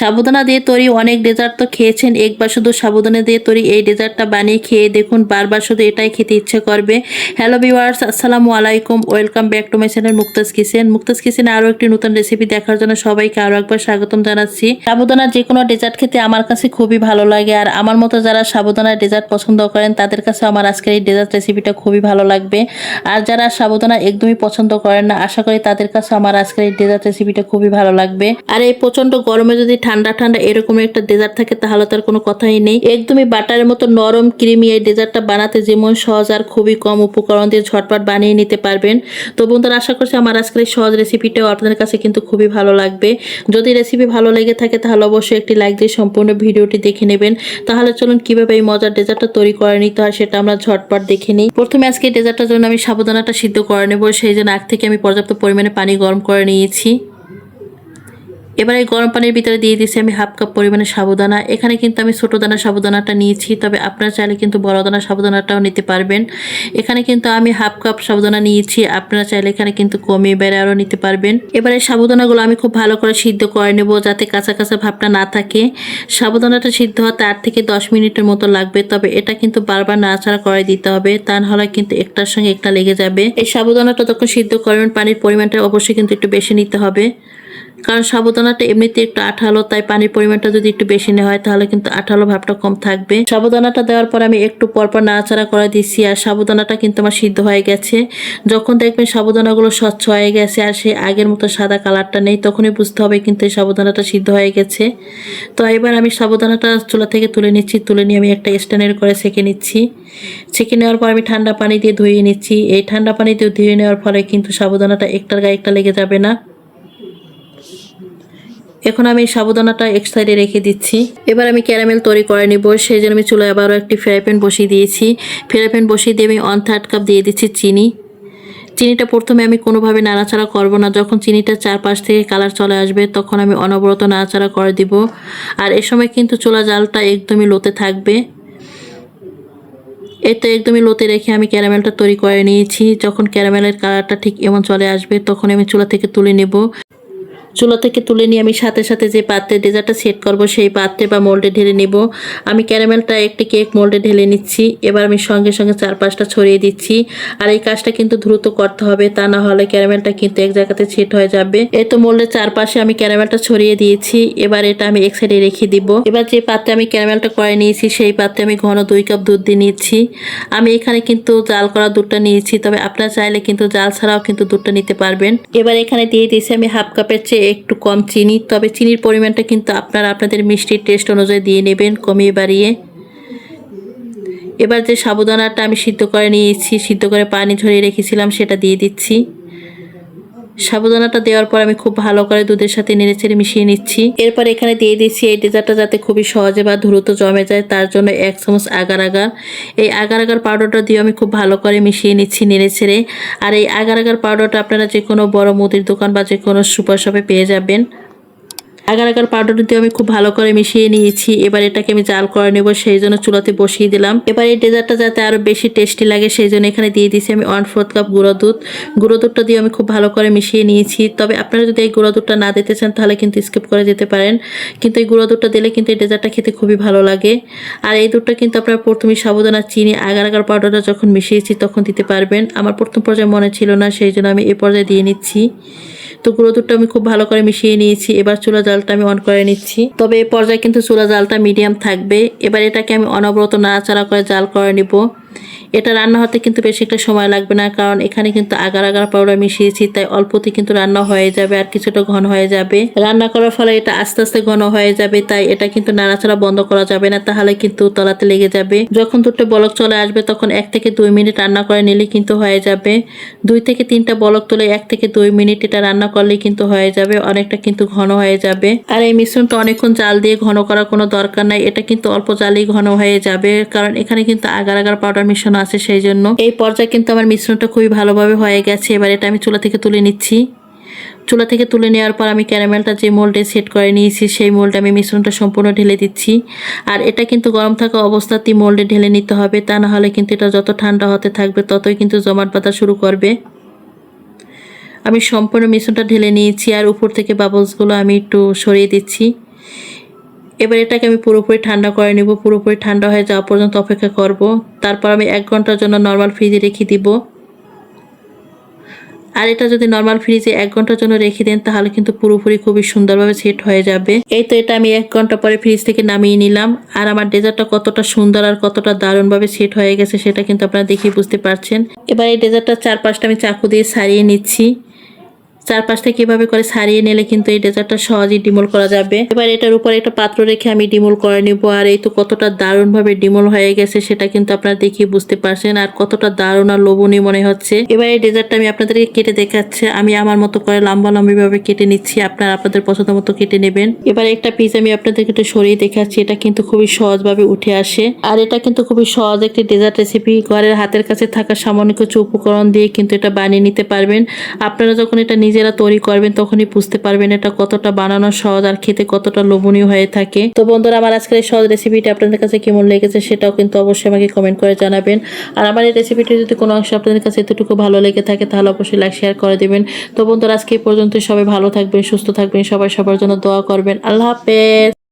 সাবুদানা দিয়ে তৈরি, অনেক ডেজার্ট তো খেয়েছেন, একবার শুধু সাবুদানা দিয়ে তৈরি, এই ডেজার্টটা বানিয়ে খেয়ে দেখুন, বারবার শুধু এটাই খেতে ইচ্ছে করবে। হ্যালো ভিউয়ার্স আসসালামু আলাইকুম welcome back to my channel Mukta's kitchen Mukta's কিচেনে আরও একটি নতুন রেসিপি দেখার জন্য সবাইকে আরও একবার স্বাগতম জানাচ্ছি। সাবুদানা যে কোনো ডেজার্ট খেতে আমার কাছে খুবই ভালো লাগে, আর আমার মতো যারা সাবুদানা ডেজার্ট পছন্দ করেন, তাদের কাছে আমার আজকের এই ডেজার্ট রেসিপিটা খুবই ভালো লাগবে। আর যারা সাবুদানা একদমই পছন্দ করেন না, আশা করি তাদের কাছে আমার আজকের এই ডেজার্ট রেসিপিটা খুবই ভালো লাগবে। আর এই প্রচণ্ড গরমে যদি ঠান্ডা ঠান্ডা এরকম একটা ডেজার্ট থাকে, তাহলে তার কোনো কথাই নেই। একদমই বাটারের মতো নরম ক্রিমি এই ডেজার্টটা বানাতে যেমন সহজ আর খুবই কম উপকরণ দিয়ে ঝটপট বানিয়ে নিতে পারবেন। তো বন্ধুরা, আশা করছি আমার আজকের এই সহজ রেসিপিটাও আপনাদের কাছে কিন্তু খুবই ভালো লাগবে। যদি রেসিপি ভালো লেগে থাকে, তাহলে অবশ্যই একটি লাইক দিয়ে সম্পূর্ণ ভিডিওটি দেখে নেবেন। তাহলে চলুন কীভাবে এই মজার ডেজার্টটা তৈরি করে নিতে হয়, সেটা আমরা ঝটপট দেখে নিই। প্রথমে আজকে ডেজার্টটার জন্য আমি সাবধানাটা সিদ্ধ করে নেব, সেই জন্য আগ থেকে আমি পর্যাপ্ত পরিমাণে পানি গরম করে নিয়েছি। এবার এই গরম পানির ভিতরে দিয়ে দিয়েছি আমি হাফ কাপ পরিমাণে সাবুদানা। এখানে কিন্তু আমি ছোটো দানা সাবুদানাটা নিয়েছি, তবে আপনারা চাইলে কিন্তু বড় দানা সাবুদানাটাও নিতে পারবেন। এখানে কিন্তু আমি হাফ কাপ সাবুদানা নিয়েছি, আপনারা চাইলে এখানে কিন্তু কমিয়ে বেড়ে আরও নিতে পারবেন। এবার এই সাবুদানাগুলো আমি খুব ভালো করে সিদ্ধ করে নেব যাতে কাঁচা কাঁচা ভাবটা না থাকে। সাবুদানাটা সিদ্ধ হতে আট থেকে দশ মিনিটের মতো লাগবে, তবে এটা কিন্তু বারবার নাড়াচাড়া করে দিতে হবে, তা নাহলে কিন্তু একটার সঙ্গে একটা লেগে যাবে। এই সাবুদানাটা যখন সিদ্ধ করবেন, পানির পরিমাণটা অবশ্যই কিন্তু একটু বেশি নিতে হবে। কারণ সাবুদানাটা এমনিতে একটু আঠালো, তাই পানির পরিমাণটা যদি একটু বেশি নেওয়া হয়, তাহলে কিন্তু আঠালো ভাবটা কম থাকবে। সাবুদানাটা দেওয়ার পর আমি একটু পরপর নাড়াচাড়া করে দিচ্ছি, আর সাবুদানাটা কিন্তু আমার সিদ্ধ হয়ে গেছে। যখন দেখবেন সাবুদানাগুলো স্বচ্ছ হয়ে গেছে, আর সেই আগের মতো সাদা কালারটা নেই, তখনই বুঝতে হবে কিন্তু এই সাবুদানাটা সিদ্ধ হয়ে গেছে। তো এবার আমি সাবুদানাটা চুলা থেকে তুলে নিচ্ছি, তুলে নিয়ে আমি একটা স্ট্যান্ডের করে সেঁকে নিচ্ছি। ছেঁকে নেওয়ার পর আমি ঠান্ডা পানি দিয়ে ধুয়ে নিচ্ছি। এই ঠান্ডা পানি দিয়ে ধুয়ে নেওয়ার ফলে কিন্তু সাবুদানাটা একটার গায়ে একটা লেগে যাবে না। এখন আমি সাবুদানাটা এক সাইডে রেখে দিচ্ছি। এবার আমি ক্যারামেল তৈরি করে নিব। সেই জন্য আমি চুলায় আবারও একটি ফ্রাই প্যান বসিয়ে দিয়েছি। ফ্রাই প্যান বসিয়ে দিয়ে আমি ওয়ান থার্ড কাপ দিয়ে দিচ্ছি চিনি। চিনিটা প্রথমে আমি কোনোভাবে নাড়াচাড়া করব না। যখন চিনিটা চারপাশ থেকে কালার চলে আসবে, তখন আমি অনবরত নাড়াচাড়া করে দিব। আর এ সময় কিন্তু চুলা জালটা একদমই লোতে থাকবে। এই তো একদমই লোতে রেখে আমি ক্যারামেলটা তৈরি করে নিয়েছি। যখন ক্যারামেলের কালারটা ঠিক এমন চলে আসবে তখন আমি চুলা থেকে তুলে নেব। চুলা থেকে তুলে নিয়ে আমি সাথে সাথে যে পাত্রে ডেজার্টটা সেট করব, সেই পাত্রে বা মোল্ডে ঢেলে নেব। আমি ক্যারামেলটা একটি কেক মোল্ডে ঢেলে নিচ্ছি। এবার আমি সঙ্গে সঙ্গে চার পাঁচটা ছড়িয়ে দিচ্ছি। আর এই কাজটা কিন্তু দ্রুত করতে হবে, তা না হলে ক্যারামেলটা কিন্তু এক জায়গাতে সেট হয়ে যাবে। এই তো মোল্ডের চারপাশে আমি ক্যারামেলটা ছড়িয়ে দিয়েছি। এবার এটা আমি এক সাইডে রেখে দিব। এবার যে পাত্রে আমি ক্যারামেলটা করে নিয়েছি, সেই পাত্রে আমি ঘন দুই কাপ দুধ দিয়ে নিচ্ছি। আমি এখানে কিন্তু জাল করা দুধটা নিয়েছি, তবে আপনারা চাইলে কিন্তু জাল ছাড়াও কিন্তু দুধটা নিতে পারবেন। এবার এখানে দিয়ে দিয়েছি আমি হাফ কাপের চেয়ে একটু কম চিনি, তবে চিনির পরিমাণটা কিন্তু আপনারা আপনাদের মিষ্টির টেস্ট অনুযায়ী দিয়ে নেবেন, কমিয়ে বাড়িয়ে। এবার যে সাবুদানাটা আমি সিদ্ধ করে নিয়েছি, সিদ্ধ করে পানি ঝরিয়ে রেখেছিলাম, সেটা দিয়ে দিচ্ছি। সাবুদানাটা দেওয়ার পর আমি খুব ভালো করে দুধের সাথে নেড়ে ছেড়ে মিশিয়ে নিচ্ছি। এরপর এখানে দিয়ে দিচ্ছি এই ডেজার্টটা যাতে খুবই সহজে বা দ্রুত জমে যায়, তার জন্য এক চামচ আগার আগার। এই আগার আগার পাউডারটা দিয়ে আমি খুব ভালো করে মিশিয়ে নিচ্ছি নেড়ে ছেড়ে আর এই আগার আগার পাউডারটা আপনারা যে কোনো বড় মুদির দোকান বা যে কোনো সুপার শপে পেয়ে যাবেন। আগার আগার পাউডার দিয়ে আমি খুব ভালো করে মিশিয়ে নিয়েছি। এবার এটাকে আমি জাল করে নেব, সেই জন্য চুলাতে বসিয়ে দিলাম। এবার এই ডেজার্টটা যাতে আরও বেশি টেস্টি লাগে, সেই জন্য এখানে দিয়ে দিয়েছি আমি ওয়ান ফোর্থ কাপ গুঁড়ো দুধ। গুঁড়ো দুধটা দিয়ে আমি খুব ভালো করে মিশিয়ে নিয়েছি। তবে আপনারা যদি এই গুঁড়ো দুধটা না দিতে চান, তাহলে কিন্তু স্কিপ করে যেতে পারেন। কিন্তু এই গুঁড়ো দুধটা দিলে কিন্তু এই ডেজার্টটা খেতে খুবই ভালো লাগে। আর এই দুধটা কিন্তু আপনারা প্রথমে সাবধানা চিনি, আগার আগার পাউডারটা যখন মিশিয়েছি তখন দিতে পারবেন। আমার প্রথম পর্যায়ে মনে ছিল না, সেই জন্য আমি এই পর্যায়ে দিয়ে নিচ্ছি। তো গুঁড়ো দুধটা আমি খুব ভালো করে মিশিয়ে নিয়েছি। এবার চুলা জালটা আমি অন করে নিচ্ছি। তবে এই পর্যায়ে কিন্তু চুলা জালটা মিডিয়াম থাকবে। এবার এটাকে আমি অনবরত নাড়াচাড়া করে জাল করে নিব। এটা রান্না হতে কিন্তু বেশি একটা সময় লাগবে না, কারণ এখানে কিন্তু আগার আগার পাউডার মিশিয়েছি, তাই অল্পতে কিন্তু রান্না হয়ে যাবে আর কিছুটা ঘন হয়ে যাবে। রান্না করার ফলে এটা আস্তে আস্তে ঘন হয়ে যাবে, তাই এটা কিন্তু নাড়াচাড়া বন্ধ করা যাবে না, তাহলে কিন্তু তলাতে লেগে যাবে। যখন দুটো বলক চলে আসবে, তখন এক থেকে দুই মিনিট রান্না করে নিলে কিন্তু হয়ে যাবে। দুই থেকে তিনটা বলক তুলে এক থেকে দুই মিনিট এটা রান্না করলে কিন্তু হয়ে যাবে, অনেকটা কিন্তু ঘন হয়ে যাবে। আর এই মিশ্রণটা অনেকক্ষণ জাল দিয়ে ঘন করার কোনো দরকার নাই, এটা কিন্তু অল্প জালেই ঘন হয়ে যাবে, কারণ এখানে কিন্তু আগার আগার পাউডার মিশ্রণ আছে সেই জন্য এই পর্যায়ে কিন্তু আমার মিশ্রণটা খুবই ভালোভাবে হয়ে গেছে। এবার এটা আমি চুলা থেকে তুলে নিচ্ছি। চুলা থেকে তুলে নেওয়ার পর আমি ক্যারামেলটা যে মোল্ডে সেট করে নিয়েছি, সেই মোল্ডে আমি মিশ্রণটা সম্পূর্ণ ঢেলে দিচ্ছি। আর এটা কিন্তু গরম থাকা অবস্থাতেই মোল্ডে ঢেলে নিতে হবে। তা না হলে কিন্তু এটা যত ঠান্ডা হতে থাকবে, ততই কিন্তু জমাট বাঁধা শুরু করবে। আমি সম্পূর্ণ মিশ্রণটা ঢেলে নিয়েছি আর উপর থেকে বাবলসগুলো আমি একটু সরিয়ে দিচ্ছি। এবার এটাকে আমি পুরোপুরি ঠান্ডা করে নিব, পুরোপুরি ঠান্ডা হয়ে যাওয়া পর্যন্ত অপেক্ষা করব। তারপর আমি এক ঘণ্টার জন্য নর্মাল ফ্রিজে রেখে দিব। আর এটা যদি নর্মাল ফ্রিজে এক ঘণ্টার জন্য রেখে দেন, তাহলে কিন্তু পুরোপুরি খুবই সুন্দরভাবে সেট হয়ে যাবে। এই তো এটা আমি এক ঘণ্টা পরে ফ্রিজ থেকে নামিয়ে নিলাম। আর আমার ডেজার্টটা কতটা সুন্দর আর কতটা দারুণভাবে সেট হয়ে গেছে, সেটা কিন্তু আপনারা দেখেই বুঝতে পারছেন। এবার এই ডেজার্টটার চারপাশটা আমি চাকু দিয়ে সারিয়ে নিচ্ছি। চারপাশটা কীভাবে করে সারিয়ে নিলে কিন্তু এই ডেজার্টটা সহজেই ডিমোল করা যাবে। এবার এটার উপরে একটা পাত্র রেখে আমি ডিমোল করে নিব। আর এই তো কতটা দারুণভাবে ডিমোল হয়ে গেছে সেটা কিন্তু আপনারা দেখেই বুঝতে পারছেন। আর কতটা দারুণ আর লোভনীয় মনে হচ্ছে। এবার এই ডেজার্টটা আমি আপনাদেরকে কেটে দেখাচ্ছি। আমি আমার মতো করে লম্বা লম্বি ভাবে কেটে নিচ্ছি। আপনারা আপনাদের পছন্দ মতো কেটে নেবেন। এবার একটা পিস আমি আপনাদেরকে একটু সরিয়ে দেখাচ্ছি। এটা কিন্তু খুবই সহজভাবে উঠে আসে। আর এটা কিন্তু খুবই সহজ একটি ডেজার্ট রেসিপি ঘরের হাতের কাছে থাকা সামান্য কিছু উপকরণ দিয়ে কিন্তু এটা বানিয়ে নিতে পারবেন। আপনারা যখন এটা নিজেরা তৈরি করবেন, তখনই বুঝতে পারবেন এটা কতটা বানানো সহজ আর খেতে কতটা লোভনীয় হয়ে থাকে। তো বন্ধুরা, আমার আজকের এই সহজ রেসিপিটা আপনাদের কাছে কেমন লেগেছে সেটাও কিন্তু অবশ্যই আমাকে কমেন্ট করে জানাবেন। আর আমার এই রেসিপিটি যদি কোনো অংশ আপনাদের কাছে এতটুকু ভালো লেগে থাকে, তাহলে অবশ্যই লাইক শেয়ার করে দেবেন। তো বন্ধুরা, আজকে এই পর্যন্ত সবাই ভালো থাকবেন, সুস্থ থাকবেন, সবাই সবার জন্য দোয়া করবেন। আল্লাহ হাফেজ।